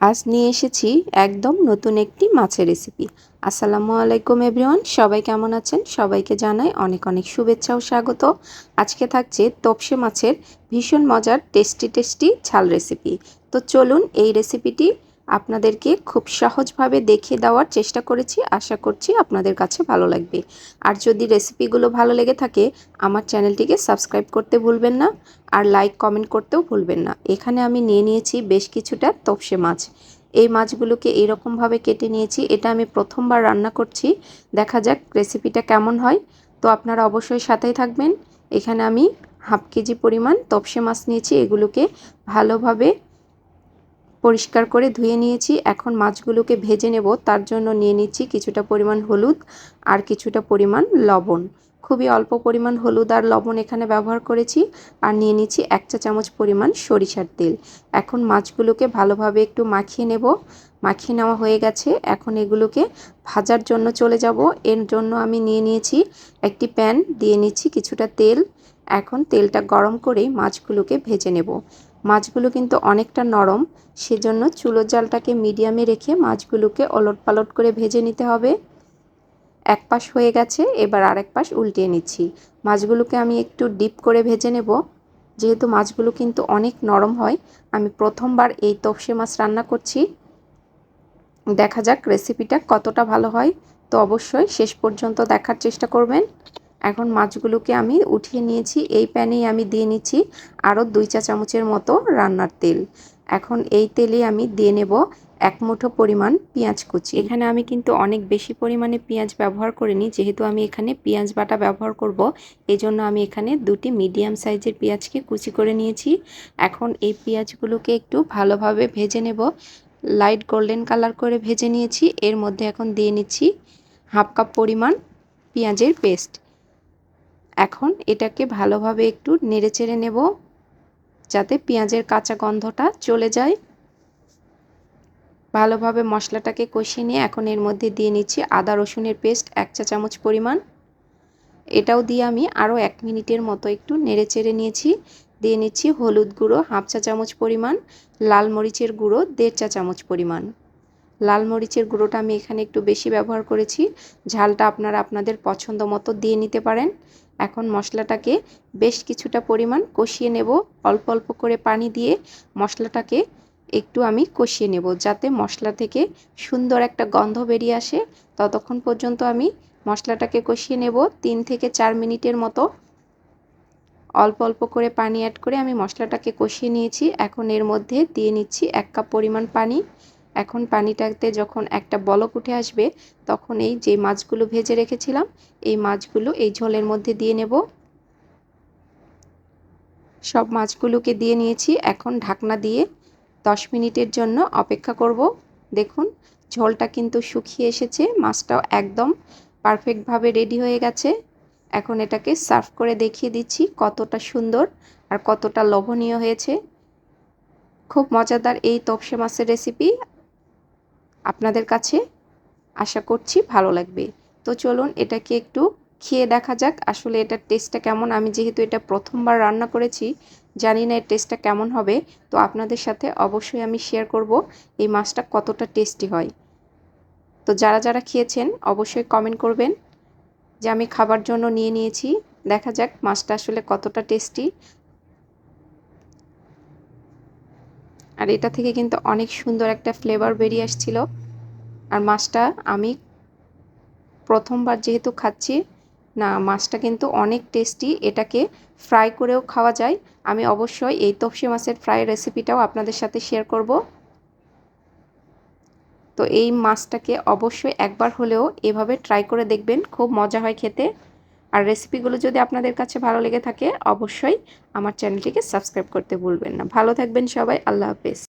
আজ নিয়ে এসেছি একদম নতুন একটি মাছের রেসিপি আসসালামু আলাইকুম এভরিওয়ান সবাই কেমন আছেন? সবাইকে জানাই অনেক অনেক শুভেচ্ছা ও স্বাগত। আজকে থাকছে তপসে মাছের ভীষণ মজার টেস্টি টেস্টি ঝাল রেসিপি তো চলুন এই রেসিপিটি আপনাদেরকে খুব সহজভাবে দেখিয়ে দেওয়ার চেষ্টা করেছি। আশা করছি আপনাদের কাছে ভালো লাগবে। আর যদি রেসিপিগুলো ভালো লেগে থাকে, আমার চ্যানেলটিকে সাবস্ক্রাইব করতে ভুলবেন না আর লাইক, কমেন্ট করতেও ভুলবেন না। এখানে আমি নিয়ে নিয়েছি বেশ কিছুটা তপসে মাছ। এই মাছগুলোকে এইরকমভাবে কেটে নিয়েছি। এটা আমি প্রথমবার রান্না করছি। দেখা যাক রেসিপিটা কেমন হয়। তো আপনারা অবশ্যই সাথেই থাকবেন। এখানে আমি হাফ কেজি পরিমাণ তপসে মাছ নিয়েছি। এগুলোকে ভালোভাবে পরিষ্কার করে ধুয়ে নিয়েছি। এখন মাছগুলোকে ভেজে নেব। তার জন্য নিয়ে নিচ্ছি কিছুটা পরিমাণ হলুদ আর কিছুটা পরিমাণ লবণ। খুবই অল্প পরিমাণ হলুদ আর লবণ এখানে ব্যবহার করেছি আর নিয়ে নিচ্ছি এক চা চামচ পরিমাণ সরিষার তেল। এখন মাছগুলোকে ভালোভাবে একটু মাখিয়ে নেব। মাখিয়ে নেওয়া হয়ে গেছে। এখন এগুলোকে ভাজার জন্য চলে যাব। এর জন্য আমি নিয়ে নিয়েছি একটি প্যান, দিয়ে নিচ্ছি কিছুটা তেল। এখন তেলটা গরম করেই মাছগুলোকে ভেজে নেব। মাছগুলো কিন্তু অনেকটা নরম, সেজন্য চুলোর জালটাকে মিডিয়ামে রেখে মাছগুলোকে ওলট পালট করে ভেজে নিতে হবে। এক পাশ হয়ে গেছে, এবার আরেক পাশ উল্টিয়ে নিচ্ছি। মাছগুলোকে আমি একটু ডিপ করে ভেজে নেব। যেহেতু মাছগুলো কিন্তু অনেক নরম হয়, আমি প্রথমবার এই তপসে মাছ রান্না করছি। দেখা যাক রেসিপিটা কতটা ভালো হয়। তো অবশ্যই শেষ পর্যন্ত দেখার চেষ্টা করবেন। এখন মাছগুলোকে আমি উঠিয়ে নিয়েছি, এই প্যানেই আমি দিয়ে নিচ্ছি আরও দুই চা চামচের মতো রান্নার তেল। এখন এই তেলে আমি দিয়ে নেব এক মুঠো পরিমাণ পেঁয়াজ কুচি। এখানে আমি কিন্তু অনেক বেশি পরিমাণে পেঁয়াজ ব্যবহার করিনি, যেহেতু আমি এখানে পেঁয়াজ বাটা ব্যবহার করব এই জন্য আমি এখানে দুটি মিডিয়াম সাইজের পেঁয়াজকে কুচি করে নিয়েছি। এখন এই পেঁয়াজগুলোকে একটু ভালোভাবে ভেজে নেব। লাইট গোল্ডেন কালার করে ভেজে নিয়েছি, এর মধ্যে এখন দিয়ে নিচ্ছি হাফ কাপ পরিমাণ পেঁয়াজের পেস্ট। এখন এটাকে ভালোভাবে একটু নেড়ে চেড়ে নেব যাতে পেঁয়াজের কাঁচা গন্ধটা চলে যায়। ভালোভাবে মশলাটাকে কষিয়ে নিয়ে এখন এর মধ্যে দিয়ে নিচ্ছি আদা রসুনের পেস্ট এক চা চামচ পরিমাণ। এটাও দিয়ে আমি আরও এক মিনিটের মতো একটু নেড়ে চেড়ে নিয়েছি। দিয়ে নিচ্ছি হলুদ গুঁড়ো হাফ চা চামচ পরিমাণ, লাল মরিচের গুঁড়ো দেড় চা চামচ পরিমাণ। লাল মরিচের গুঁড়োটা আমি এখানে একটু বেশি ব্যবহার করেছি, ঝালটা আপনারা আপনাদের পছন্দ মতো দিয়ে নিতে পারেন। এখন মশলাটাকে বেশ কিছুটা পরিমাণ কষিয়ে নেব। অল্প অল্প করে পানি দিয়ে মশলাটাকে একটু আমি কষিয়ে নেব যাতে মশলা থেকে সুন্দর একটা গন্ধ বেরিয়ে আসে। ততক্ষণ পর্যন্ত আমি মশলাটাকে কষিয়ে নেব তিন থেকে চার মিনিটের মতো। অল্প অল্প করে পানি অ্যাড করে আমি মশলাটাকে কষিয়ে নিয়েছি। এখন এর মধ্যে দিয়ে নিচ্ছি এক কাপ পরিমাণ পানি। এখন পানিটাতে যখন একটা বলক উঠে আসবে, তখন এই যে মাছগুলো ভেজে রেখেছিলাম, এই মাছগুলো এই ঝোলের মধ্যে দিয়ে নেব। সব মাছগুলোকে দিয়ে নিয়েছি, এখন ঢাকনা দিয়ে দশ মিনিটের জন্য অপেক্ষা করব। দেখুন, ঝোলটা কিন্তু শুকিয়ে এসেছে, মাছটাও একদম পারফেক্টভাবে রেডি হয়ে গেছে। এখন এটাকে সার্ভ করে দেখিয়ে দিচ্ছি কতটা সুন্দর আর কতটা লোভনীয় হয়েছে। খুব মজাদার এই তপসে মাছের রেসিপি। আপনাদের কাছে আশা করছি ভালো লাগবে। তো চলুন এটাকে একটু খেয়ে দেখা যাক আসলে এটার টেস্টটা কেমন। আমি যেহেতু এটা প্রথমবার রান্না করেছি, জানি না এর টেস্টটা কেমন হবে। তো আপনাদের সাথে অবশ্যই আমি শেয়ার করব এই মাছটা কতটা টেস্টি হয়। তো যারা যারা খেয়েছেন অবশ্যই কমেন্ট করবেন যে আমি খাবার জন্য নিয়ে নিয়েছি। দেখা যাক মাছটা আসলে কতটা টেস্টি আর এটা থেকে কিন্তু অনেক সুন্দর একটা ফ্লেভার বেরিয়ে আসছিল। আর মাছটা আমি প্রথমবার যেহেতু খাচ্ছি, না, মাছটা কিন্তু অনেক টেস্টি এটাকে ফ্রাই করেও খাওয়া যায়। আমি অবশ্যই এই তপসি মাছের ফ্রাই রেসিপিটাও আপনাদের সাথে শেয়ার করব। তো এই মাছটাকে অবশ্যই একবার হলেও এভাবে ট্রাই করে দেখবেন, খুব মজা হয় খেতে। আর রেসিপিগুলো যদি আপনাদের কাছে ভালো লেগে থাকে, অবশ্যই আমার চ্যানেলটিকে সাবস্ক্রাইব করতে ভুলবেন না। ভালো থাকবেন সবাই, আল্লাহ হাফেজ।